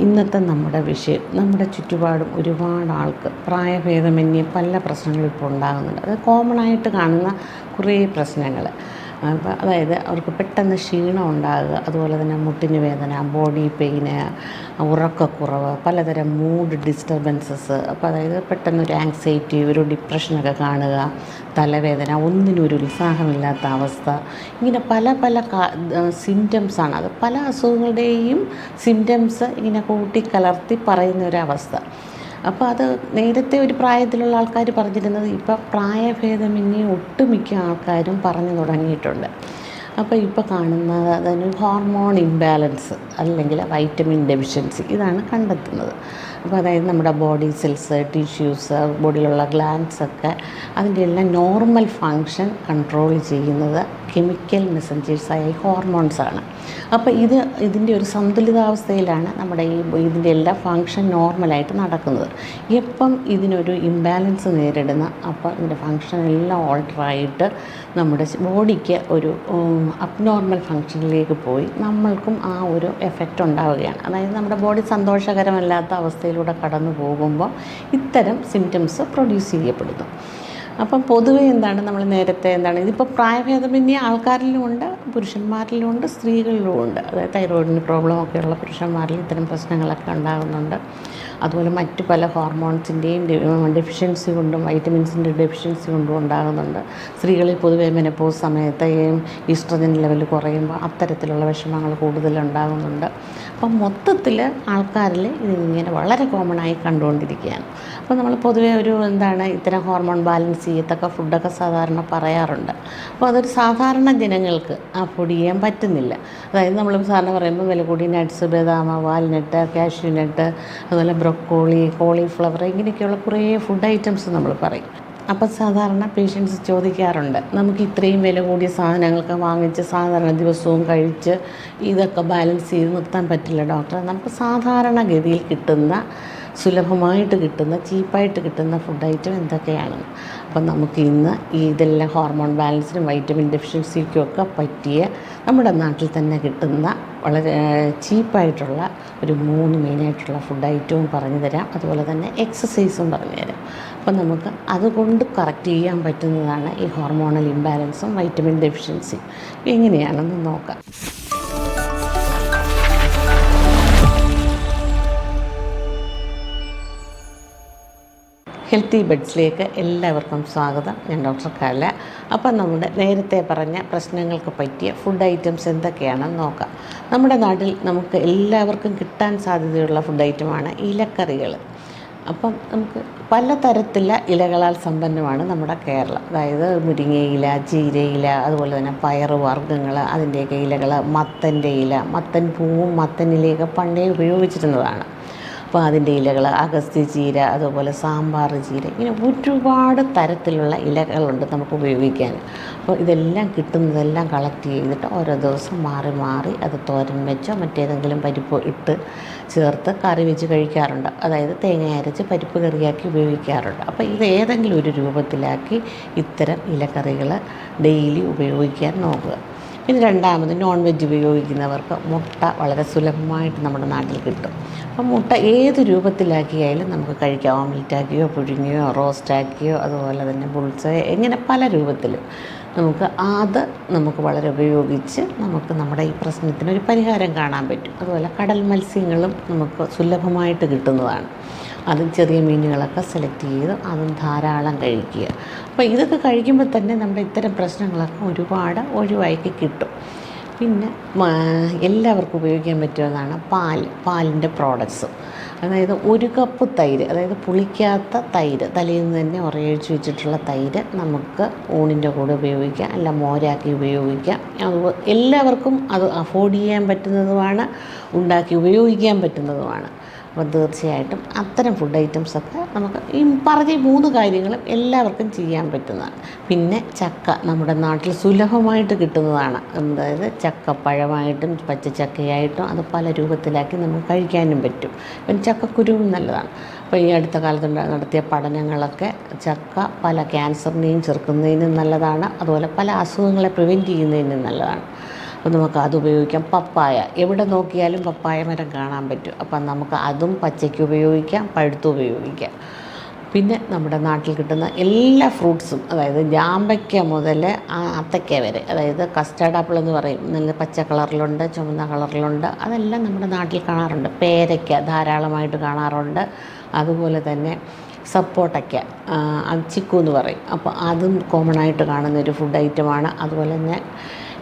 ഇന്നത്തെ നമ്മുടെ വിഷയം നമ്മുടെ ചുറ്റുപാടും ഒരുപാട് ആൾക്ക് പ്രായഭേദമന്യേ പല പ്രശ്നങ്ങളും ഇപ്പോൾ ഉണ്ടാകുന്നുണ്ട്. അത് കോമൺ ആയിട്ട് കാണുന്ന കുറേ പ്രശ്നങ്ങൾ. അതായത് അവർക്ക് പെട്ടെന്ന് ക്ഷീണം ഉണ്ടാകുക അതുപോലെ തന്നെ മുട്ടിന് വേദന ബോഡി പെയിന് ഉറക്കക്കുറവ് പലതരം മൂഡ് ഡിസ്റ്റർബൻസസ് അപ്പോൾ അതായത് പെട്ടെന്ന് ഒരു ആങ്സൈറ്റി ഒരു ഡിപ്രഷനൊക്കെ കാണുക തലവേദന ഒന്നിനും ഒരു ഉത്സാഹമില്ലാത്ത അവസ്ഥ. ഇങ്ങനെ പല പല സിംറ്റംസാണ് അത് പല അസുഖങ്ങളുടെയും സിംറ്റംസ് ഇങ്ങനെ കൂട്ടിക്കലർത്തി പറയുന്ന ഒരവസ്ഥ അപ്പോൾ അത് നേരത്തെ ഒരു പ്രായത്തിലുള്ള ആൾക്കാർ പറഞ്ഞിരുന്നത് ഇപ്പോൾ പ്രായഭേദമന്യേ ഒട്ടുമിക്ക ആൾക്കാരും പറഞ്ഞു തുടങ്ങിയിട്ടുണ്ട്. അപ്പോൾ ഇപ്പോൾ കാണുന്നത് അതിന് ഹോർമോൺ ഇംബാലൻസ് അല്ലെങ്കിൽ വൈറ്റമിൻ ഡെഫിഷ്യൻസി ഇതാണ് കണ്ടെത്തുന്നത്. അപ്പോൾ അതായത് നമ്മുടെ ബോഡി സെൽസ് ടിഷ്യൂസ് ബോഡിയിലുള്ള ഗ്ലാൻസ് ഒക്കെ അതിന്റെ എല്ലാം നോർമൽ ഫങ്ഷൻ കൺട്രോൾ ചെയ്യുന്നത് കെമിക്കൽ മെസ്സഞ്ചേഴ്സായ ഹോർമോൺസാണ് അപ്പോൾ ഇത് ഇതിന്റെ ഒരു സന്തുലിതാവസ്ഥയിലാണ് നമ്മുടെ ഈ ഇതിന്റെ എല്ലാ ഫങ്ഷൻ നോർമലായിട്ട് നടക്കുന്നത്. എപ്പം ഇതിനൊരു ഇംബാലൻസ് നേരിടുന്ന അപ്പോൾ ഇതിന്റെ ഫങ്ഷൻ എല്ലാം ഓൾട്ടറായിട്ട് നമ്മുടെ ബോഡിക്ക് ഒരു അബ്നോർമൽ ഫങ്ഷനിലേക്ക് പോയി നമ്മൾക്കും ആ ഒരു എഫക്റ്റ് ഉണ്ടാവുകയാണ്. അതായത് നമ്മുടെ ബോഡി സന്തോഷകരമല്ലാത്ത അവസ്ഥയിലൂടെ കടന്നു പോകുമ്പോൾ ഇത്തരം സിംറ്റംസ് പ്രൊഡ്യൂസ് ചെയ്യപ്പെടുന്നു. അപ്പം പൊതുവെ എന്താണ് നമ്മൾ നേരത്തെ എന്താണ് ഇതിപ്പോൾ പുരുഷന്മാരിലും ഉണ്ട് സ്ത്രീകളിലും ഉണ്ട്. അതായത് തൈറോയിഡിന് പ്രോബ്ലമൊക്കെ ഉള്ള പുരുഷന്മാരിൽ ഇത്തരം പ്രശ്നങ്ങളൊക്കെ ഉണ്ടാകുന്നുണ്ട്. അതുപോലെ മറ്റു പല ഹോർമോൺസിന്റെയും ഡെഫിഷ്യൻസി കൊണ്ടും വൈറ്റമിൻസിന്റെ ഡെഫിഷ്യൻസി കൊണ്ടും ഉണ്ടാകുന്നുണ്ട്. സ്ത്രീകളിൽ പൊതുവെ മെനപ്പോസ് സമയത്ത് ഈസ്ട്രജൻ ലെവൽ കുറയുമ്പോൾ അത്തരത്തിലുള്ള വിഷമങ്ങൾ കൂടുതലുണ്ടാകുന്നുണ്ട് അപ്പം മൊത്തത്തിൽ ആൾക്കാരിൽ ഇതിങ്ങനെ വളരെ കോമൺ ആയി കണ്ടുകൊണ്ടിരിക്കുകയാണ്. അപ്പോൾ നമ്മൾ പൊതുവേ ഒരു എന്താണ് ഇത്തരം ഹോർമോൺ ബാലൻസ് ചെയ്യത്തക്ക ഫുഡൊക്കെ സാധാരണ പറയാറുണ്ട്. അപ്പോൾ അതൊരു സാധാരണ ജനങ്ങൾക്ക് ആ ഫുഡ് ചെയ്യാൻ പറ്റുന്നില്ല. അതായത് നമ്മൾ സാധാരണ പറയുമ്പോൾ വില കൂടി നട്ട്സ് ബദാമ വാൽനട്ട് കാഷ്യൂ നട്ട് അതുപോലെ ബ്രൊക്കോളി കോളിഫ്ലവർ ഇങ്ങനെയൊക്കെയുള്ള കുറേ ഫുഡ് ഐറ്റംസ് നമ്മൾ പറയും. അപ്പോൾ സാധാരണ പേഷ്യൻസ് ചോദിക്കാറുണ്ട് നമുക്ക് ഇത്രയും വില കൂടിയ സാധനങ്ങളൊക്കെ വാങ്ങിച്ച് സാധാരണ ദിവസവും കഴിച്ച് ഇതൊക്കെ ബാലൻസ് ചെയ്ത് നിർത്താൻ പറ്റില്ല ഡോക്ടർ നമുക്ക് സാധാരണഗതിയിൽ കിട്ടുന്ന സുലഭമായിട്ട് കിട്ടുന്ന ചീപ്പായിട്ട് കിട്ടുന്ന ഫുഡ് ഐറ്റം എന്തൊക്കെയാണ്? അപ്പം നമുക്ക് ഇന്ന് ഇതെല്ലാം ഹോർമോൺ ബാലൻസിനും വൈറ്റമിൻ ഡെഫിഷ്യൻസിക്കും ഒക്കെ പറ്റിയ നമ്മുടെ നാട്ടിൽ തന്നെ കിട്ടുന്ന വളരെ ചീപ്പായിട്ടുള്ള ഒരു മൂന്ന് മെയിനായിട്ടുള്ള ഫുഡ് ഐറ്റവും പറഞ്ഞു തരാം. അതുപോലെ തന്നെ എക്സസൈസും പറഞ്ഞു തരാം. അപ്പം നമുക്ക് അതുകൊണ്ട് കറക്റ്റ് ചെയ്യാൻ പറ്റുന്നതാണ് ഈ ഹോർമോണൽ ഇംബാലൻസും വൈറ്റമിൻ ഡെഫിഷ്യൻസിയും എങ്ങനെയാണെന്ന് നോക്കാം. ഹെൽത്തി ബെഡ്സിലേക്ക് എല്ലാവർക്കും സ്വാഗതം. ഞാൻ ഡോക്ടർ കാല. അപ്പം നമ്മുടെ നേരത്തെ പറഞ്ഞ പ്രശ്നങ്ങൾക്ക് പറ്റിയ ഫുഡ് ഐറ്റംസ് എന്തൊക്കെയാണെന്ന് നോക്കാം. നമ്മുടെ നാട്ടിൽ നമുക്ക് എല്ലാവർക്കും കിട്ടാൻ സാധ്യതയുള്ള ഫുഡ് ഐറ്റമാണ് ഇലക്കറികൾ. അപ്പം നമുക്ക് പലതരത്തിലുള്ള ഇലകളാൽ സമ്പന്നമാണ് നമ്മുടെ കേരളം. അതായത് മുരിങ്ങയില ചീരയില അതുപോലെ തന്നെ പയറ് വർഗങ്ങൾ അതിന്റെയൊക്കെ ഇലകൾ മത്തന്റെ ഇല മത്തൻ പൂവും മത്തൻ ഇലയൊക്കെ പണ്ടേ ഉപയോഗിച്ചിരുന്നതാണ്. അപ്പോൾ അതിന്റെ ഇലകൾ അഗസ്തി ചീര അതുപോലെ സാമ്പാർ ചീര ഇങ്ങനെ ഒരുപാട് തരത്തിലുള്ള ഇലകളുണ്ട് നമുക്ക് ഉപയോഗിക്കാൻ. അപ്പോൾ ഇതെല്ലാം കിട്ടുന്നതെല്ലാം കളക്ട് ചെയ്തിട്ട് ഓരോ ദിവസം മാറി മാറി അത് തോരൻ വെച്ചോ മറ്റേതെങ്കിലും പരിപ്പ് ഇട്ട് ചേർത്ത് കറി വെച്ച് കഴിക്കാറുണ്ട്. അതായത് തേങ്ങ അരച്ച് പരിപ്പ് കറിയാക്കി ഉപയോഗിക്കാറുണ്ട്. അപ്പോൾ ഇത് ഏതെങ്കിലും ഒരു രൂപത്തിലാക്കി ഇത്തരം ഇലക്കറികൾ ഡെയിലി ഉപയോഗിക്കാൻ നോക്കുക. പിന്നെ രണ്ടാമത് നോൺ വെജ് ഉപയോഗിക്കുന്നവർക്ക് മുട്ട വളരെ സുലഭമായിട്ട് നമ്മുടെ നാട്ടിൽ കിട്ടും. അപ്പം മുട്ട ഏത് രൂപത്തിലാക്കിയായാലും നമുക്ക് കഴിക്കാം. ഓംലെറ്റാക്കിയോ പുഴുങ്ങിയോ റോസ്റ്റാക്കിയോ അതുപോലെ തന്നെ ബുൾസ് ഇങ്ങനെ പല രൂപത്തിലും. നമുക്ക് അത് നമുക്ക് വളരെ ഉപയോഗിച്ച് നമുക്ക് നമ്മുടെ ഈ പ്രശ്നത്തിന് ഒരു പരിഹാരം കാണാൻ പറ്റും. അതുപോലെ കടൽ മത്സ്യങ്ങളും നമുക്ക് സുലഭമായിട്ട് കിട്ടുന്നതാണ്. അതും ചെറിയ മീനുകളൊക്കെ സെലക്ട് ചെയ്ത് അതും ധാരാളം കഴിക്കുക. അപ്പോൾ ഇതൊക്കെ കഴിക്കുമ്പോൾ തന്നെ നമ്മുടെ ഇത്തരം പ്രശ്നങ്ങളൊക്കെ ഒരുപാട് ഒഴിവാക്കി കിട്ടും. പിന്നെ എല്ലാവർക്കും ഉപയോഗിക്കാൻ പറ്റുന്നതാണ് പാൽ പാലിന്റെ പ്രോഡക്ട്സ് അതായത് ഒരു കപ്പ് തൈര് അതായത് പുളിക്കാത്ത തൈര് തലയിൽ നിന്ന് തന്നെ ഉറയൊഴിച്ച് വെച്ചിട്ടുള്ള തൈര് നമുക്ക് ഊണിന്റെ കൂടെ ഉപയോഗിക്കാം അല്ല മോരാക്കി ഉപയോഗിക്കാം. അത് എല്ലാവർക്കും അത് അഫോർഡ് ചെയ്യാൻ പറ്റുന്നതുമാണ് ഉണ്ടാക്കി ഉപയോഗിക്കാൻ പറ്റുന്നതുമാണ്. അപ്പോൾ തീർച്ചയായിട്ടും അത്തരം ഫുഡ് ഐറ്റംസൊക്കെ നമുക്ക് ഈ പറഞ്ഞ മൂന്ന് കാര്യങ്ങളും എല്ലാവർക്കും ചെയ്യാൻ പറ്റുന്നതാണ്. പിന്നെ ചക്ക നമ്മുടെ നാട്ടിൽ സുലഭമായിട്ട് കിട്ടുന്നതാണ്. അതായത് ചക്കപ്പഴമായിട്ടും പച്ചച്ചക്കയായിട്ടും അത് പല രൂപത്തിലാക്കി നമുക്ക് കഴിക്കാനും പറ്റും. പിന്നെ ചക്കക്കുരുവും നല്ലതാണ്. അപ്പോൾ ഈ അടുത്ത കാലത്ത് നടത്തിയ പഠനങ്ങളൊക്കെ ചക്ക പല ക്യാൻസറിനെയും ചെറുക്കുന്നതിനും നല്ലതാണ്. അതുപോലെ പല അസുഖങ്ങളെ പ്രിവെന്റ് ചെയ്യുന്നതിനും നല്ലതാണ്. നമുക്ക് അത് ഉപയോഗിക്കാം. പപ്പായ. എവിടെ നോക്കിയാലും പപ്പായ മരം കാണാൻ പറ്റും. അപ്പം നമുക്ക് അതും പച്ചയ്ക്ക് ഉപയോഗിക്കാം പഴുത്ത് ഉപയോഗിക്കാം. പിന്നെ നമ്മുടെ നാട്ടിൽ കിട്ടുന്ന എല്ലാ ഫ്രൂട്ട്സും അതായത് ജാമ്പയ്ക്ക മുതൽ അത്തയ്ക്ക വരെ അതായത് കസ്റ്റാർഡ് ആപ്പിൾ എന്ന് പറയും. നല്ല പച്ച കളറിലുണ്ട് ചുമന്ന കളറിലുണ്ട്. അതെല്ലാം നമ്മുടെ നാട്ടിൽ കാണാറുണ്ട്. പേരയ്ക്ക ധാരാളമായിട്ട് കാണാറുണ്ട്. അതുപോലെ തന്നെ സപ്പോട്ടയ്ക്ക ചിക്കു എന്ന് പറയും. അപ്പോൾ അതും കോമൺ ആയിട്ട് കാണുന്ന ഒരു ഫുഡ് ഐറ്റമാണ് അതുപോലെ തന്നെ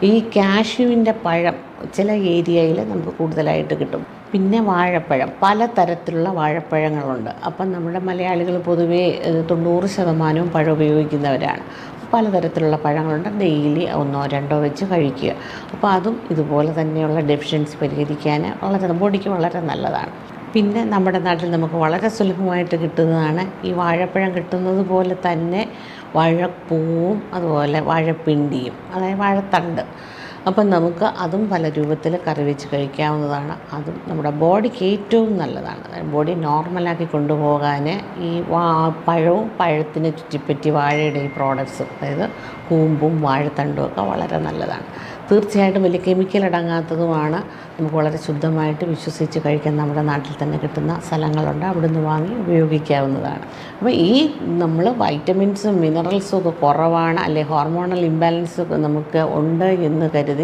ഈ കാഷ്യൂവിന്റെ പഴം ചില ഏരിയയിൽ നമുക്ക് കൂടുതലായിട്ട് കിട്ടും. പിന്നെ വാഴപ്പഴം. പല തരത്തിലുള്ള വാഴപ്പഴങ്ങളുണ്ട്. അപ്പം നമ്മുടെ മലയാളികൾ പൊതുവേ തൊണ്ണൂറ് ശതമാനവും പഴം ഉപയോഗിക്കുന്നവരാണ്. പലതരത്തിലുള്ള പഴങ്ങളുണ്ട്. ഡെയിലി ഒന്നോ രണ്ടോ വെച്ച് കഴിക്കുക. അപ്പോൾ അതും ഇതുപോലെ തന്നെയുള്ള ഡെഫിഷ്യൻസി പരിഹരിക്കാൻ വളരെ ബോഡിക്ക് വളരെ നല്ലതാണ്. പിന്നെ നമ്മുടെ നാട്ടിൽ നമുക്ക് വളരെ സുലഭമായിട്ട് കിട്ടുന്നതാണ് ഈ വാഴപ്പഴം കിട്ടുന്നത് പോലെ തന്നെ വാഴപ്പൂവും അതുപോലെ വാഴപ്പിണ്ടിയും അതായത് വാഴത്തണ്ട്. അപ്പം നമുക്ക് അതും പല രൂപത്തിൽ കറി വെച്ച് കഴിക്കാവുന്നതാണ്. അതും നമ്മുടെ ബോഡിക്ക് ഏറ്റവും നല്ലതാണ്. ബോഡി നോർമലാക്കി കൊണ്ടുപോകാൻ ഈ പഴവും പഴത്തിന് ചുറ്റിപ്പറ്റി വാഴയുടെ ഈ പ്രോഡക്ട്സ് അതായത് കൂമ്പും വാഴത്തണ്ടും ഒക്കെ വളരെ നല്ലതാണ്. തീർച്ചയായിട്ടും വലിയ കെമിക്കൽ അടങ്ങാത്തതുമാണ്. നമുക്ക് വളരെ ശുദ്ധമായിട്ട് വിശ്വസിച്ച് കഴിക്കാൻ നമ്മുടെ നാട്ടിൽ തന്നെ കിട്ടുന്ന സ്ഥലങ്ങളുണ്ട്. അവിടെ നിന്ന് വാങ്ങി ഉപയോഗിക്കാവുന്നതാണ്. അപ്പോൾ ഈ നമ്മൾ വൈറ്റമിൻസും മിനറൽസും ഒക്കെ കുറവാണ് അല്ലെങ്കിൽ ഹോർമോണൽ ഇംബാലൻസ് നമുക്ക് ഉണ്ട് എന്ന് കരുതി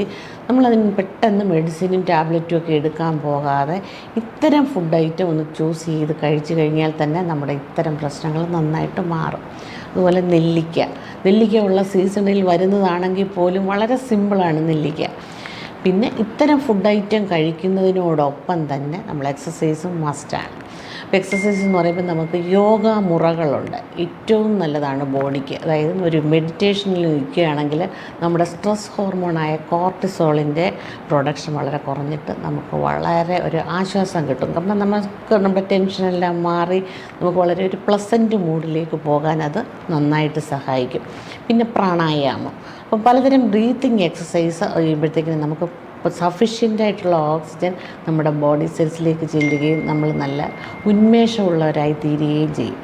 നമ്മളതിന് പെട്ടെന്ന് മെഡിസിനും ടാബ്ലറ്റും ഒക്കെ എടുക്കാൻ പോകാതെ ഇത്തരം ഫുഡ് ഐറ്റം ഒന്ന് ചൂസ് ചെയ്ത് കഴിച്ചു കഴിഞ്ഞാൽ തന്നെ നമ്മുടെ ഇത്തരം പ്രശ്നങ്ങൾ നന്നായിട്ട് മാറും. അതുപോലെ നെല്ലിക്ക. നെല്ലിക്ക ഉള്ള സീസണിൽ വരുന്നതാണെങ്കിൽ പോലും വളരെ സിമ്പിളാണ് നെല്ലിക്ക. പിന്നെ ഇത്തരം ഫുഡ് ഐറ്റം കഴിക്കുന്നതിനോടൊപ്പം തന്നെ നമ്മൾ എക്സസൈസും മസ്റ്റാണ് അപ്പോൾ എക്സസൈസ് എന്ന് പറയുമ്പോൾ നമുക്ക് യോഗ മുറകളുണ്ട്. ഏറ്റവും നല്ലതാണ് ബോഡിക്ക്. അതായത് ഒരു മെഡിറ്റേഷനിൽ നിൽക്കുകയാണെങ്കിൽ നമ്മുടെ സ്ട്രെസ് ഹോർമോണായ കോർട്ടിസോളിന്റെ പ്രൊഡക്ഷൻ വളരെ കുറഞ്ഞിട്ട് നമുക്ക് വളരെ ഒരു ആശ്വാസം കിട്ടും. കാരണം നമുക്ക് നമ്മുടെ ടെൻഷനെല്ലാം മാറി നമുക്ക് വളരെ ഒരു പ്ലസന്റ് മൂഡിലേക്ക് പോകാൻ അത് നന്നായിട്ട് സഹായിക്കും. പിന്നെ പ്രാണായാമം. അപ്പം പലതരം ബ്രീത്തിങ് എക്സസൈസ് ചെയ്യുമ്പോഴത്തേക്കിനും നമുക്ക് സഫീഷ്യന്റ് ആയിട്ടുള്ള ഓക്സിജൻ നമ്മുടെ ബോഡി സെൽസിലേക്ക് ചെല്ലുകയും നമ്മൾ നല്ല ഉന്മേഷമുള്ളവരായി തീരുകയും ചെയ്യും.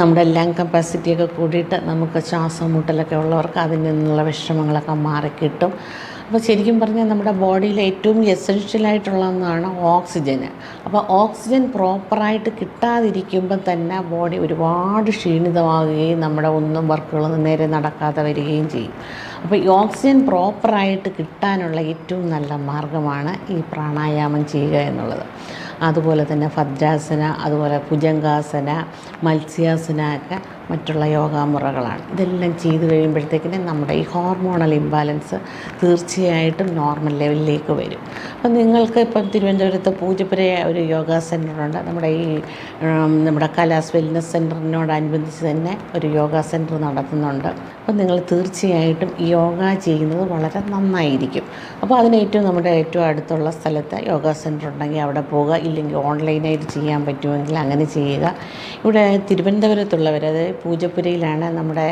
നമ്മുടെ ലങ് കപ്പാസിറ്റിയൊക്കെ കൂടിയിട്ട് നമുക്ക് ശ്വാസം മുട്ടലൊക്കെ ഉള്ളവർക്ക് അതിൽ നിന്നുള്ള വിഷമങ്ങളൊക്കെ മാറിക്കിട്ടും. അപ്പോൾ ശരിക്കും പറഞ്ഞാൽ നമ്മുടെ ബോഡിയിൽ ഏറ്റവും എസെൻഷ്യലായിട്ടുള്ള ഒന്നാണ് ഓക്സിജന് അപ്പോൾ ഓക്സിജൻ പ്രോപ്പറായിട്ട് കിട്ടാതിരിക്കുമ്പോൾ തന്നെ ബോഡി ഒരുപാട് ക്ഷീണിതമാകുകയും നമ്മുടെ ഒന്നും വർക്കുകളൊന്നും നേരെ നടക്കാതെ വരികയും ചെയ്യും. അപ്പോൾ ഈ ഓക്സിജൻ പ്രോപ്പറായിട്ട് കിട്ടാനുള്ള ഏറ്റവും നല്ല മാർഗമാണ് ഈ പ്രാണായാമം ചെയ്യുക എന്നുള്ളത്. അതുപോലെ തന്നെ ഭദ്രാസന അതുപോലെ ഭുജംഗാസന മത്സ്യാസന ഒക്കെ മറ്റുള്ള യോഗാമുറകളാണ്. ഇതെല്ലാം ചെയ്തു കഴിയുമ്പോഴത്തേക്കിന് നമ്മുടെ ഈ ഹോർമോണൽ ഇംബാലൻസ് തീർച്ചയായിട്ടും നോർമൽ ലെവലിലേക്ക് വരും. അപ്പം നിങ്ങൾക്ക് ഇപ്പം തിരുവനന്തപുരത്ത് പൂജപ്പുര ഒരു യോഗ സെന്ററുണ്ട് നമ്മുടെ ഈ നമ്മുടെ കലാസ് വെൽനസ് സെന്ററിനോടനുബന്ധിച്ച് തന്നെ ഒരു യോഗ സെന്റർ നടത്തുന്നുണ്ട്. അപ്പം നിങ്ങൾ തീർച്ചയായിട്ടും യോഗ ചെയ്യുന്നത് വളരെ നന്നായിരിക്കും. അപ്പോൾ അതിന് ഏറ്റവും നമ്മുടെ ഏറ്റവും അടുത്തുള്ള സ്ഥലത്ത് യോഗ സെന്റർ ഉണ്ടെങ്കിൽ അവിടെ പോകുക ഇല്ലെങ്കിൽ ഓൺലൈനായിട്ട് ചെയ്യാൻ പറ്റുമെങ്കിൽ അങ്ങനെ ചെയ്യുക. ഇവിടെ തിരുവനന്തപുരത്തുള്ളവർ അതായത് പൂജപ്പുരയിലാണ് നമ്മുടെ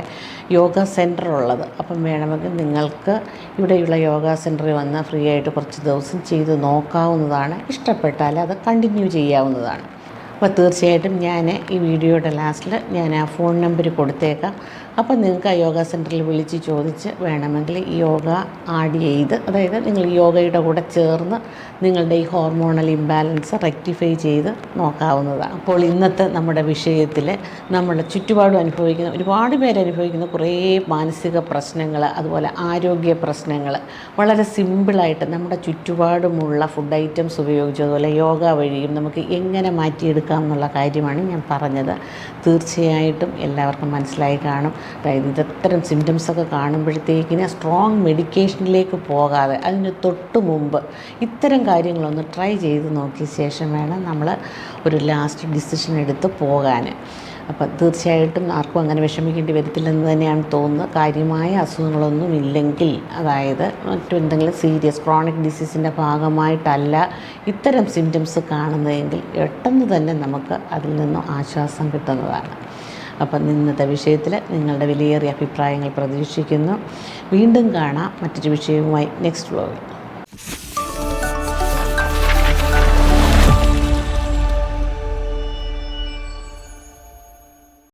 യോഗ സെന്റർ ഉള്ളത്. അപ്പം വേണമെങ്കിൽ നിങ്ങൾക്ക് ഇവിടെയുള്ള യോഗ സെന്ററിൽ വന്ന് ഫ്രീ ആയിട്ട് കുറച്ച് ദിവസം ചെയ്ത് നോക്കാവുന്നതാണ്. ഇഷ്ടപ്പെട്ടാൽ അത് കണ്ടിന്യൂ ചെയ്യാവുന്നതാണ്. അപ്പോൾ തീർച്ചയായിട്ടും ഞാൻ ഈ വീഡിയോയുടെ ലാസ്റ്റിൽ ഞാൻ ആ ഫോൺ നമ്പർ കൊടുത്തേക്കാം. അപ്പോൾ നിങ്ങൾക്ക് ആ യോഗ സെന്ററിൽ വിളിച്ച് ചോദിച്ച് വേണമെങ്കിൽ യോഗ ആഡ് ചെയ്ത് അതായത് നിങ്ങൾ യോഗയുടെ കൂടെ ചേർന്ന് നിങ്ങളുടെ ഈ ഹോർമോണൽ ഇംബാലൻസ് റെക്ടിഫൈ ചെയ്ത് നോക്കാവുന്നതാണ്. അപ്പോൾ ഇന്നത്തെ നമ്മുടെ വിഷയത്തിൽ നമ്മുടെ ചുറ്റുപാടും അനുഭവിക്കുന്ന ഒരുപാട് പേര് അനുഭവിക്കുന്ന കുറേ മാനസിക പ്രശ്നങ്ങൾ അതുപോലെ ആരോഗ്യ പ്രശ്നങ്ങൾ. വളരെ സിമ്പിളായിട്ട് നമ്മുടെ ചുറ്റുപാടുമുള്ള ഫുഡ് ഐറ്റംസ് ഉപയോഗിച്ച് അതുപോലെ യോഗ വഴിയും നമുക്ക് എങ്ങനെ മാറ്റിയെടുക്കാം എന്നുള്ള കാര്യമാണ് ഞാൻ പറഞ്ഞത്. തീർച്ചയായിട്ടും എല്ലാവർക്കും മനസ്സിലായി കാണും. അതായത് ഇതത്തരം സിംറ്റംസൊക്കെ കാണുമ്പോഴത്തേക്കിന് സ്ട്രോങ് മെഡിക്കേഷനിലേക്ക് പോകാതെ അതിന് തൊട്ട് മുമ്പ് ഇത്തരം കാര്യങ്ങളൊന്ന് ട്രൈ ചെയ്ത് നോക്കിയ ശേഷം വേണം നമ്മൾ ഒരു ലാസ്റ്റ് ഡിസിഷൻ എടുത്ത് പോകാൻ അപ്പം തീർച്ചയായിട്ടും ആർക്കും അങ്ങനെ വിഷമിക്കേണ്ടി വരത്തില്ലെന്ന് തന്നെയാണ് തോന്നുന്നത്. കാര്യമായ അസുഖങ്ങളൊന്നും ഇല്ലെങ്കിൽ അതായത് മറ്റെന്തെങ്കിലും സീരിയസ് ക്രോണിക് ഡിസീസിന്റെ ഭാഗമായിട്ടല്ല ഇത്തരം സിംറ്റംസ് കാണുന്നതെങ്കിൽ പെട്ടെന്ന് തന്നെ നമുക്ക് അതിൽ നിന്നും ആശ്വാസം കിട്ടുന്നതാണ്. അപ്പം ഇന്നത്തെ വിഷയത്തിൽ നിങ്ങളുടെ വിലയേറിയ അഭിപ്രായങ്ങൾ പ്രതീക്ഷിക്കുന്നു. വീണ്ടും കാണാം മറ്റൊരു വിഷയവുമായി നെക്സ്റ്റ് വ്ലോഗിൽ.